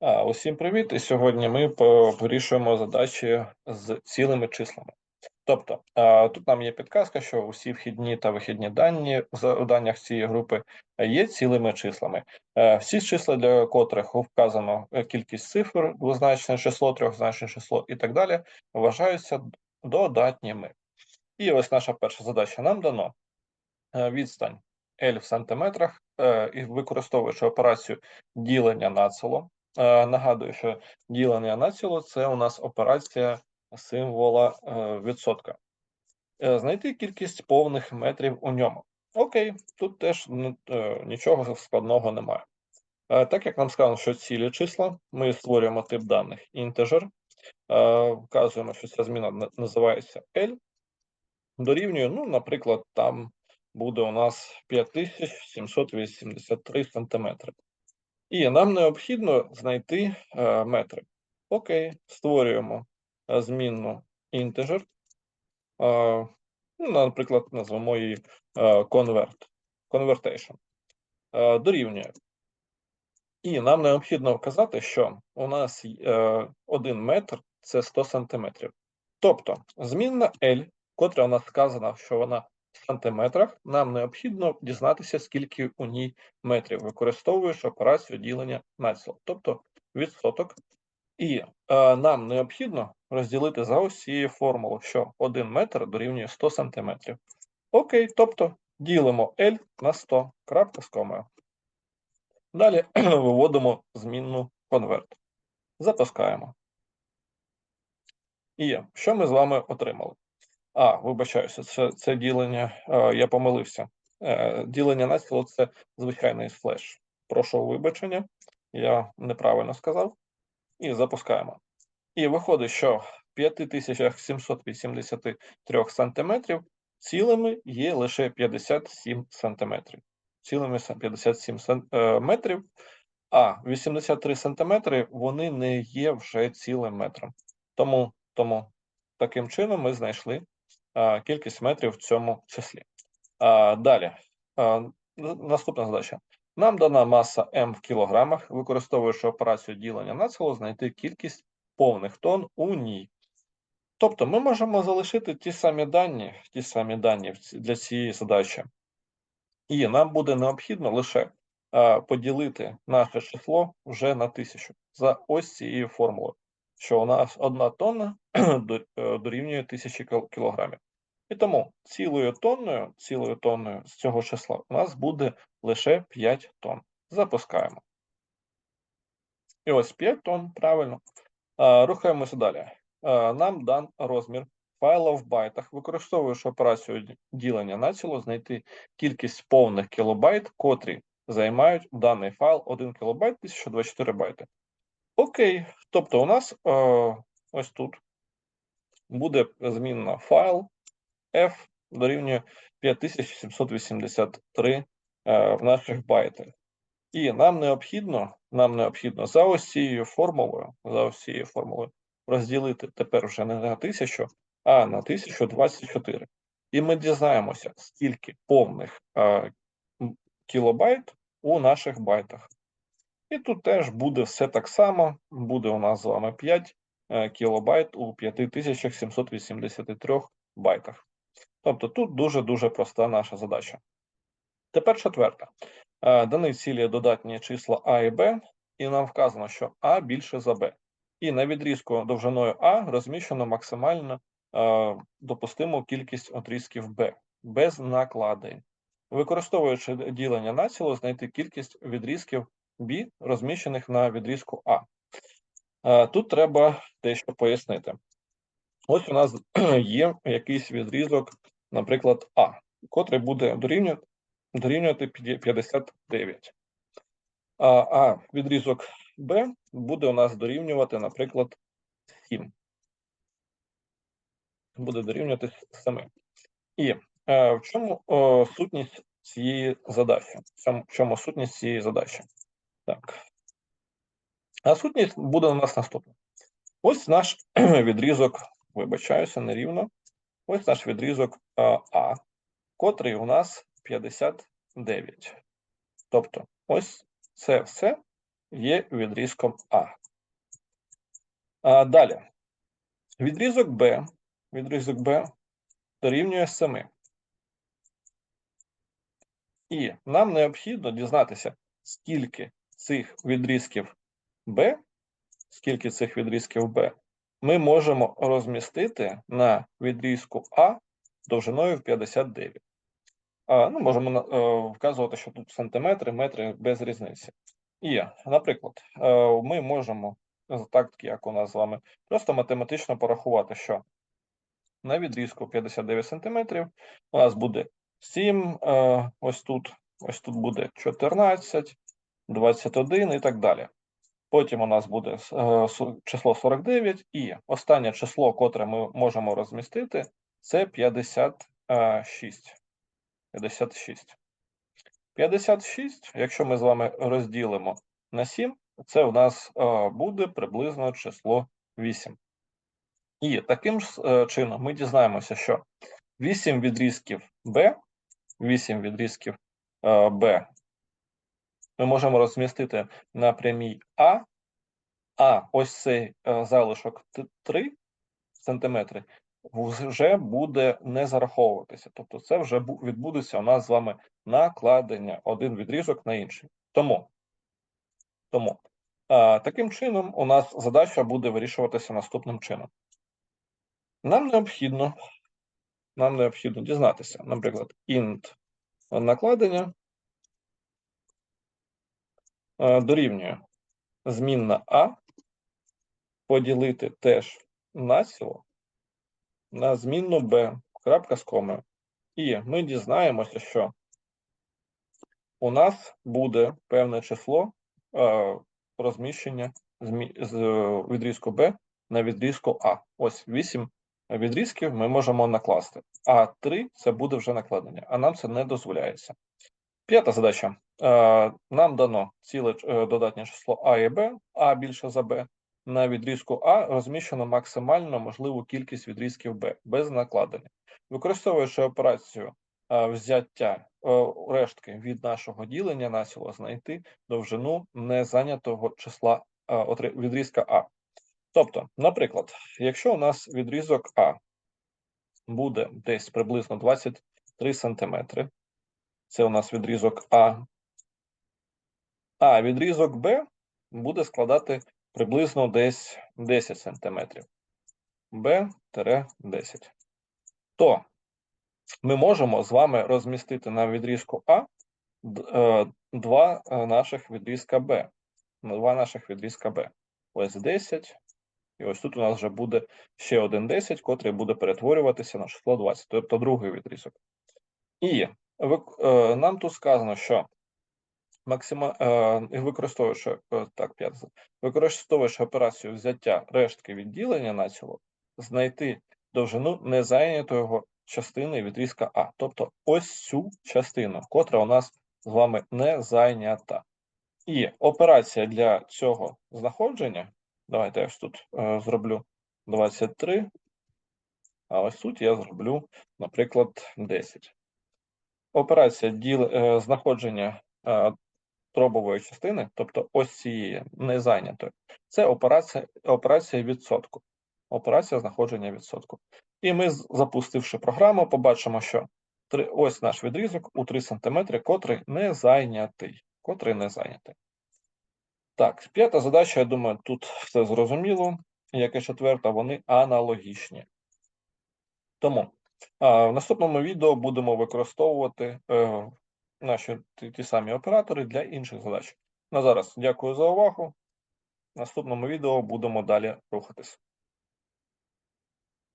А, усім привіт! І сьогодні ми вирішуємо задачі з цілими числами. Тобто, а, тут нам є підказка, що усі вхідні та вихідні дані за- у цієї групи є цілими числами. Е, Всі числа, для котрих вказано е, кількість цифр, двозначне число, трьохзначне число і так далі, вважаються додатніми. І ось наша перша задача. Нам дано е, відстань L в сантиметрах, е, і використовуючи операцію ділення націло. Е, Нагадую, що ділення націло це у нас операція символа е, відсотка. Е, Знайти кількість повних метрів у ньому. Окей, тут теж ну, нічого складного немає. Так як нам сказано, що цілі числа, ми створюємо тип даних інтежер, вказуємо, що ця зміна називається L, дорівнює, ну, наприклад, там буде у нас 5783 сантиметри. І нам необхідно знайти е, метри. Окей, створюємо е, змінну integer. Е, ну, наприклад, назвемо її convert, convertation. Дорівнює. І нам необхідно вказати, що у нас 1 метр це 100 сантиметрів. Тобто змінна L, котра у нас сказана, що вона сантиметрах, нам необхідно дізнатися, скільки у ній метрів, використовуючи операцію ділення на число, тобто відсоток. І е, нам необхідно розділити за ось цією формулою, що 1 метр дорівнює 100 сантиметрів. Окей, тобто ділимо L на 100, крапка з комою. Далі виводимо змінну конверт. Запускаємо. І що ми з вами отримали? А, вибачаюся, це, це ділення, е, я помилився. Е, ділення на – це звичайний флеш. Прошу вибачення, я неправильно сказав. І запускаємо. І виходить, що 5783 сантиметрів цілими є лише 57 сантиметрів. Цілими 57 сан- е, метрів, а 83 сантиметри вони не є вже цілим метром. Тому, тому таким чином ми знайшли кількість метрів в цьому числі. Далі, наступна задача. Нам дана маса М в кілограмах, використовуючи операцію ділення на знайти кількість повних тонн у ній. Тобто ми можемо залишити ті самі дані, ті самі дані для цієї задачі. І нам буде необхідно лише поділити наше число вже на тисячу за ось цією формулою, що у нас одна тонна е, дорівнює тисячі кілограмів. І тому цілою тонною, цілою тонною з цього числа у нас буде лише 5 тонн. Запускаємо. І ось 5 тонн, правильно. Рухаємося далі. Нам дан розмір файла в байтах, використовуючи операцію ділення на ціло, знайти кількість повних кілобайт, котрі займають даний файл 1 кілобайт 1024 байти. Окей, тобто у нас ось тут буде змінна файл f дорівнює 5783 е, в наших байтах. І нам необхідно, нам необхідно за ось цією формулою, за ось формулою розділити тепер вже не на 1000, а на 1024. І ми дізнаємося, скільки повних е, кілобайт у наших байтах. І тут теж буде все так само. Буде у нас з вами 5 е, кілобайт у 5783 байтах. Тобто тут дуже-дуже проста наша задача. Тепер четверта. Е, Дані цілі додатні числа А і Б, і нам вказано, що А більше за Б. І на відрізку довжиною А розміщено максимально е, допустиму кількість отрізків Б без накладень. Використовуючи ділення на ціло, знайти кількість відрізків Б, розміщених на відрізку А. Е, Тут треба дещо пояснити. Ось у нас є якийсь відрізок, наприклад, А, котрий буде дорівнювати дорівнювати 59. А, а відрізок Б буде у нас дорівнювати, наприклад, 7. Буде дорівнювати 7. І е, в чому о, сутність цієї задачі? В чому, в чому сутність цієї задачі? Так. А сутність буде у нас наступна. Ось наш відрізок, вибачаюся, нерівно. Ось наш відрізок а, котрий у нас 59. Тобто, ось це все є відрізком А. А далі. Відрізок Б, відрізок Б дорівнює 7. І нам необхідно дізнатися, скільки цих відрізків Б, скільки цих відрізків Б ми можемо розмістити на відрізку А довжиною в 59. А, ну, можемо е, вказувати, що тут сантиметри, метри без різниці. І, наприклад, е, ми можемо, так як у нас з вами, просто математично порахувати, що на відрізку 59 сантиметрів у нас буде 7, е, ось тут, ось тут буде 14, 21 і так далі. Потім у нас буде е, число 49, і останнє число, котре ми можемо розмістити, це 56. 56. 56, якщо ми з вами розділимо на 7, це у нас е, буде приблизно число 8. І таким ж е, чином ми дізнаємося, що 8 відрізків b, 8 відрізків b ми можемо розмістити на прямій А, а ось цей е, залишок 3 сантиметри вже буде не зараховуватися. Тобто це вже відбудеться у нас з вами накладення один відрізок на інший. Тому, тому а, таким чином у нас задача буде вирішуватися наступним чином. Нам необхідно, нам необхідно дізнатися, наприклад, int накладення е, дорівнює змінна А поділити теж націло на змінну Б, крапка з комою. І ми дізнаємося, що у нас буде певне число е, розміщення змі- з е, відрізку Б на відрізку А. Ось 8 відрізків ми можемо накласти, а 3 це буде вже накладення, а нам це не дозволяється. П'ята задача. Е, Нам дано ціле е, додатнє число А і Б, А більше за Б. На відрізку А розміщено максимально можливу кількість відрізків Б без накладення. Використовуючи операцію е, взяття рештки від нашого ділення націло знайти довжину незайнятого числа відрізка А. Тобто, наприклад, якщо у нас відрізок А буде десь приблизно 23 сантиметри, це у нас відрізок А. А відрізок Б буде складати приблизно десь 10 сантиметрів. Б-10. То ми можемо з вами розмістити на відрізку А е, два е, наших відрізка Б. Два наших відрізка Б. Ось 10. І ось тут у нас вже буде ще один 10, котрий буде перетворюватися на число 20, тобто другий відрізок. І е, нам тут сказано, що максима, е, і використовуючи е, так, п'яте, за- використовуючи операцію взяття рештки відділення націло, знайти довжину незайнятої частини відрізка А, тобто ось цю частину, котра у нас з вами не зайнята. І операція для цього знаходження, давайте я ось тут е, зроблю 23, а ось тут я зроблю, наприклад, 10. Операція діл, е, знаходження е, дробової частини, тобто ось цієї незайнятої, це операція, операція відсотку. Операція знаходження відсотку. І ми, запустивши програму, побачимо, що ось наш відрізок у 3 см, котрий не зайнятий. Котрий не зайнятий. Так, п'ята задача, я думаю, тут все зрозуміло. Як і четверта, вони аналогічні. Тому а, в наступному відео будемо використовувати е, наші ті, самі оператори для інших задач. На зараз дякую за увагу. В наступному відео будемо далі рухатись.